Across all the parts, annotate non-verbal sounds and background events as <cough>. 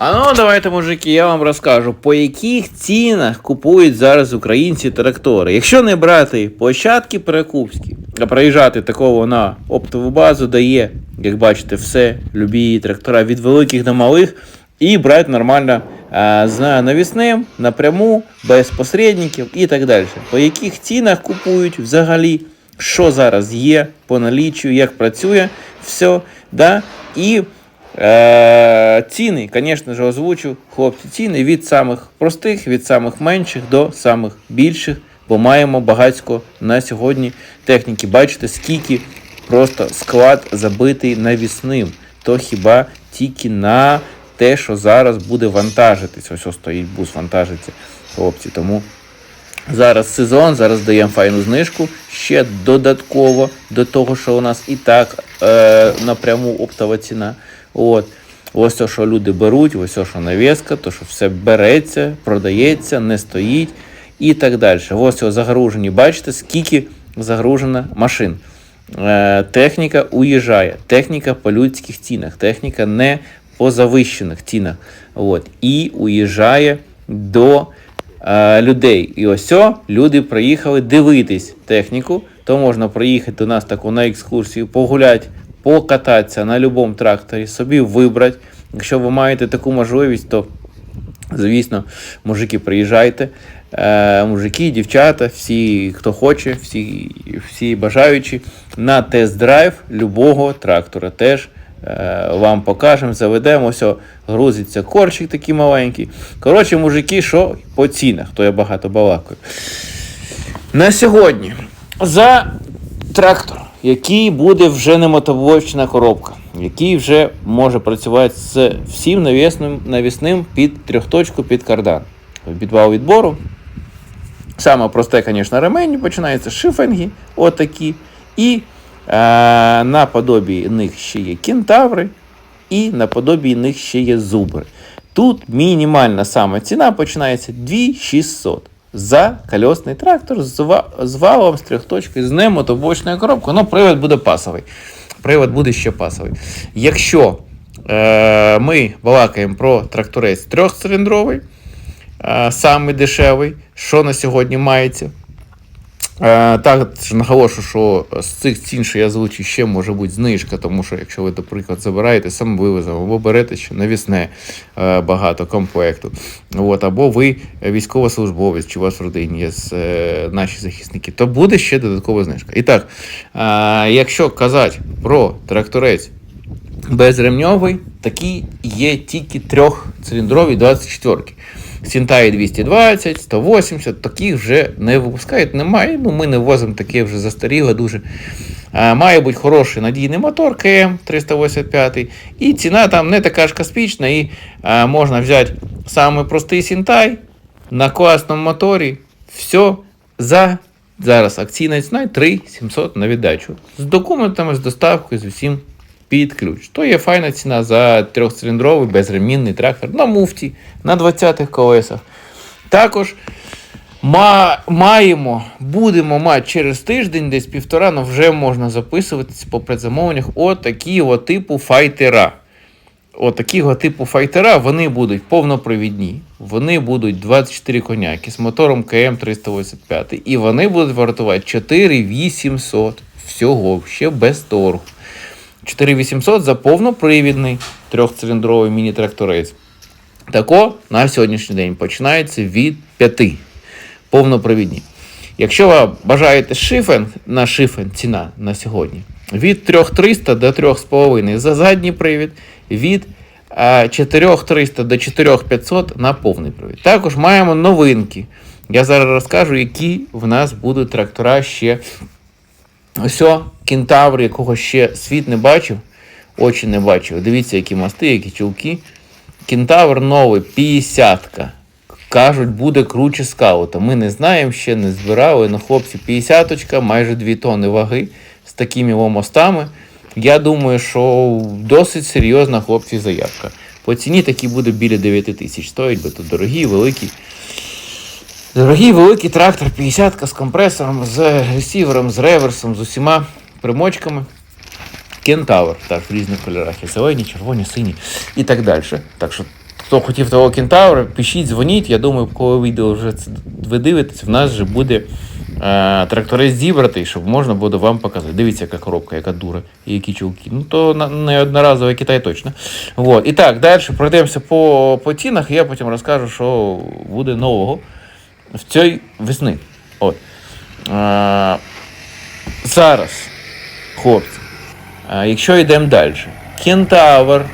А ну давайте, мужики, я вам розкажу, по яких цінах купують зараз українці трактори. Якщо не брати площадки перекупські, а проїжджати такого на оптову базу дає, як бачите, все, любі трактора від великих до малих, і брати нормально з навісним, напряму, без посередників і так далі. По яких цінах купують взагалі, що зараз є по наліччю, як працює, все. Да? І Е, ціни, звісно ж, озвучу, хлопці, ціни від самих простих, від самих менших до самих більших, бо маємо багатько на сьогодні техніки. Бачите, скільки просто склад забитий навісним. То хіба тільки на те, що зараз буде вантажитись. Ось ось стоїть бус, вантажиться, хлопці. Тому Зараз сезон, зараз даємо файну знижку. Ще додатково до того, що у нас і так е, напряму оптова ціна. От. Ось те, що люди беруть, ось те, що навіска, то що все береться, продається, не стоїть і так далі. Ось ось загружені. Бачите, скільки загружено машин. Е, техніка уїжджає, техніка по людських цінах, техніка не по завищених цінах. От. І уїжджає до е, людей. І ось о, люди приїхали дивитись техніку, то можна приїхати до нас таку на екскурсію, погуляти, покататися на будь-якому тракторі, собі вибрати. Якщо ви маєте таку можливість, то звісно, мужики, приїжджайте. Е, мужики, дівчата, всі, хто хоче, всі, всі бажаючі на тест-драйв любого трактора. Теж е, вам покажемо, заведемо. Ось грузиться корчик такий маленький. Коротше, мужики, що по цінах, то я багато балакаю. На сьогодні за трактор, який буде вже не мотоблочна коробка, який вже може працювати з всім навісним, навісним під трьохточку під кардан. Підвал відбору. Саме просте, звісно, ремені починається шифенги, отакі. І е, наподобі них ще є кентаври, і наподобі них ще є зубри. Тут мінімальна саме ціна починається 2600 за кольосний трактор з, валом, з валом, з з немотобочною коробкою. Ну, привод буде пасовий. Привод буде ще пасовий. Якщо е, ми балакаємо про тракторець трьохциліндровий, е, самий дешевий, що на сьогодні мається. Е, також наголошу, що з цих цін, що я озвучив, ще може бути знижка, тому що якщо ви, наприклад, забираєте сам вивозом, або берете ще навісне е, багато комплекту, от, або ви військовослужбовець, чи у вас в родині є е, наші захисники, то буде ще додаткова знижка. І так, якщо казати про тракторець безремньовий, такий є тільки трьохциліндрові 24 Сінтаї 220, 180, таких вже не випускають, немає. Ну, ми не возимо таке вже застаріле дуже. А, має бути хороший надійний мотор КМ 385. І ціна там не така ж космічна, і а, можна взяти самий простий Сінтай на класному моторі. Все за зараз акційна ціна 3700 на віддачу. З документами, з доставкою, з усім під ключ. То є файна ціна за трьохциліндровий безремінний трактор на муфті на 20-х колесах. Також ма- маємо, будемо мати через тиждень, десь півтора, ну вже можна записуватися по предзамовленнях отакі от типу файтера. Отакі от типу файтера вони будуть повнопривідні, вони будуть 24 коняки з мотором КМ 385 і вони будуть вартувати 4800 всього, ще без торгу. 4800 за повнопривідний трьохциліндровий міні-тракторець. Тако на сьогоднішній день починається від 5 повнопривідні. Якщо ви бажаєте шифен, на шифен ціна на сьогодні від 3300 до 3,5 за задній привід, від е, 4300 до 4500 на повний привід. Також маємо новинки. Я зараз розкажу, які в нас будуть трактора ще Ось кентавр, якого ще світ не бачив, очі не бачив. Дивіться, які мости, які чулки. Кентавр новий, 50-ка. Кажуть, буде круче скаута. Ми не знаємо, ще не збирали. Ну, хлопці, 50-очка, майже 2 тонни ваги з такими о мостами. Я думаю, що досить серйозна хлопці заявка. По ціні такі буде біля 9 тисяч. Стоїть, бо тут дорогі, великі. Дорогий великий трактор 50 з компресором, з ресівером, з реверсом, з усіма примочками. Кентавр, так, в різних кольорах. Зелені, червоні, сині і так далі. Так що хто хотів того кентавра, пишіть, дзвоніть. Я думаю, коли відео вже ви дивитесь, в нас вже буде е, тракторець зібратий, щоб можна буде вам показати. Дивіться, яка коробка, яка дура і які чулки. Ну то на, Китай точно. Вот. І так, далі пройдемося по, по цінах, і я потім розкажу, що буде нового в цій весни. От. Е, зараз, хлопці, е, якщо йдемо далі, Кентавр.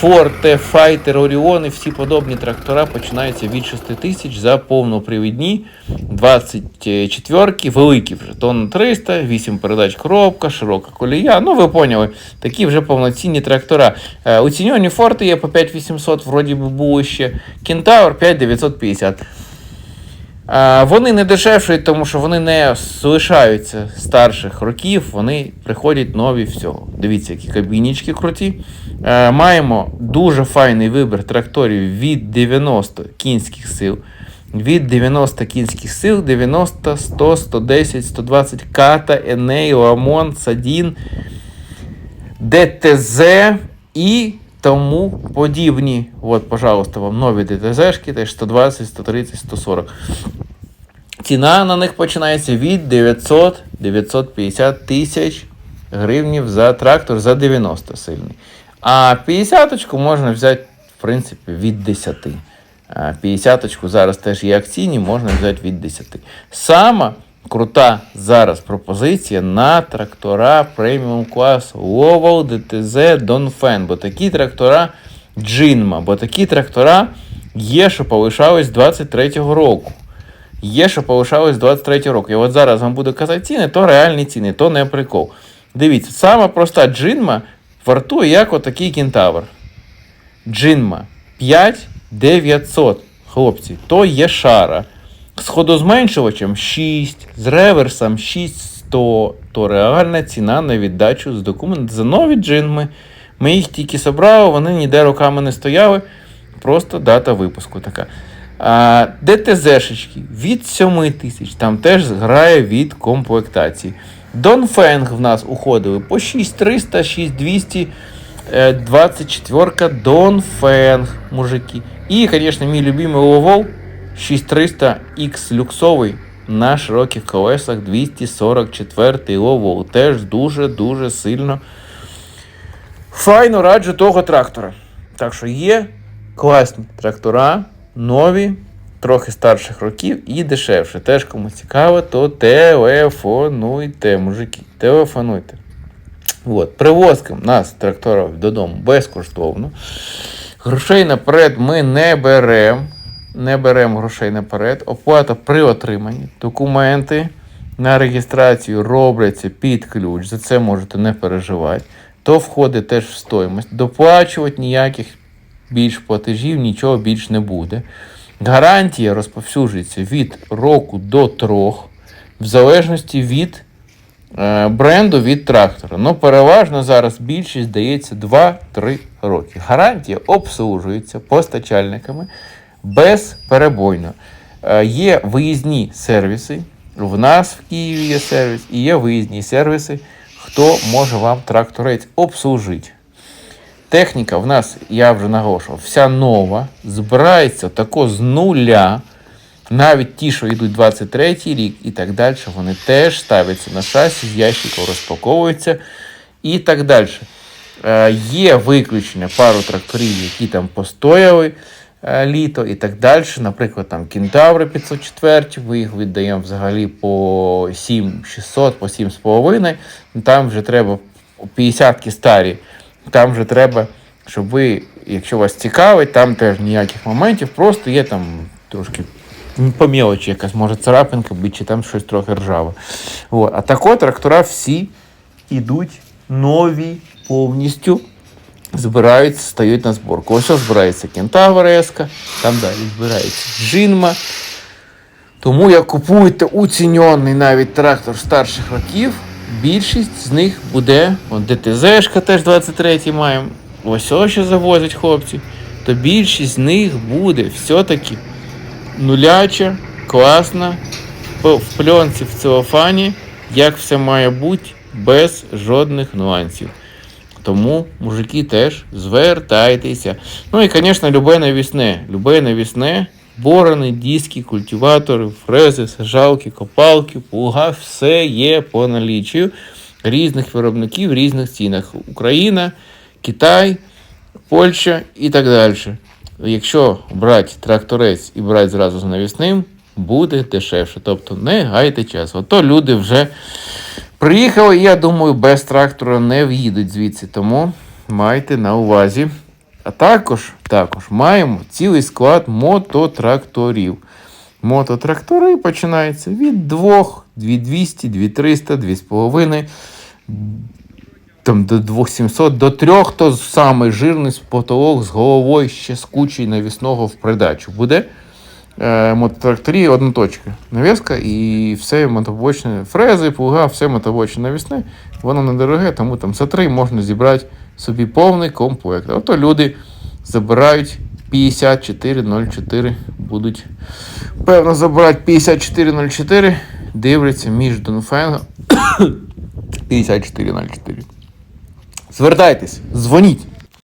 Форте, Файтер, Оріони, всі подобні трактора починаються від 6 тисяч за повнопривідні 24-ки, великі вже тонн 300, 8 передач коробка, широка колія. Ну, ви поняли, такі вже повноцінні трактора. Е, Оцінювані форти є по 5800, вроді би було ще. Кентавр 5950. Вони не дешевшують, тому що вони не залишаються старших років, вони приходять нові всього. Дивіться, які кабінічки круті. Маємо дуже файний вибір тракторів від 90 кінських сил. Від 90 кінських сил, 90, 100, 110, 120 ката, Еней, Ламон, Садін, ДТЗ і тому подібні. От, пожалуйста, вам нові ДТЗшки, теж 120, 130, 140. Ціна на них починається від 900-950 тисяч гривнів за трактор за 90 сильний. А 50-очку можна взяти, в принципі, від 10. 50-очку зараз теж є акційні, можна взяти від 10. Сама крута зараз пропозиція на трактора преміум класу Lowell, DTZ, Dongfeng. Бо такі трактора Джинма, бо такі трактора є, що полишались з 23-го року. Є, що полишались з 23 року. І от зараз вам буду казати ціни, то реальні ціни, то не прикол. Дивіться, сама проста джинма вартує як отакий кентавр. Джинма 5900. Хлопці, то є шара. З ходозменшувачем 6, з реверсом 6100, то реальна ціна на віддачу з документів за нові джинми. Ми їх тільки собрали, вони ніде руками не стояли. Просто дата випуску така. А, ДТЗшечки від 7 тисяч, там теж грає від комплектації. Донфенг в нас уходили по 6300, 6200, 24 Донфенг, мужики. І, звісно, мій любимий Ловол 6300X люксовий на широких колесах 244 Ловол. Теж дуже-дуже сильно. Файно раджу того трактора. Так що є класні трактора нові, трохи старших років і дешевше. Теж кому цікаво, то телефонуйте, мужики, телефонуйте. От. Привозкам нас тракторів додому безкоштовно. Грошей наперед ми не беремо. Не беремо грошей наперед. Оплата при отриманні. Документи на реєстрацію робляться під ключ. За це можете не переживати. То входить теж в стоїмость. Доплачувати ніяких більш платежів, нічого більш не буде. Гарантія розповсюджується від року до трьох, в залежності від е, бренду від трактора. Ну, переважно зараз більшість здається 2-3 роки. Гарантія обслужується постачальниками безперебойно. Е, є виїзні сервіси. В нас в Києві є сервіс, і є виїзні сервіси, хто може вам тракторець обслужити. Техніка в нас, я вже наголошував, вся нова, збирається тако з нуля. Навіть ті, що йдуть 23 рік і так далі, вони теж ставляться на шасі, з ящиків розпаковуються і так далі. Е, Є виключення пару тракторів, які там постояли е, літо і так далі. Наприклад, там Кентаври 504, ми їх віддаємо взагалі по 7600, по 7,5. Там вже треба 50-ки старі. Там вже треба, щоб ви, якщо вас цікавить, там теж ніяких моментів, просто є там трошки по мелочі якась, може царапинка бути, чи там щось трохи ржаве. От. А так от трактора всі йдуть нові повністю. Збираються, стають на зборку. Ось збирається Кентавр Еска, там далі збирається Джинма. Тому як купуєте уціньоний навіть трактор старших років, більшість з них буде, от ДТЗшка теж 23 маємо, ось ось що завозять хлопці, то більшість з них буде все-таки нуляча, класна, в пленці в целофані, як все має бути, без жодних нюансів. Тому, мужики, теж звертайтеся. Ну і, звісно, любе навісне. Любе навісне, борони, диски, культиватори, фрези, сажалки, копалки, плуга, все є по наліччю різних виробників, в різних цінах. Україна, Китай, Польща і так далі. Якщо брати тракторець і брати зразу з навісним, буде дешевше. Тобто не гайте час. Ото люди вже приїхали, я думаю, без трактора не в'їдуть звідси. Тому майте на увазі. А також, також маємо цілий склад мототракторів. Мототрактори починаються від 2, 2200, 2300, 2,5 там до 2700, до 3, то самий жирний потолок з головою ще з кучею навісного в придачу. Буде е, мототракторі одна. Навіска і все мотобочне, фрези, плуга, все мотобочне навісне. Воно недороге, тому там за 3 можна зібрати собі повний комплект. Ото люди забирають 5404, будуть певно забирати 5404, дивляться між Донфенгом <coughs> 5404. Звертайтесь, дзвоніть.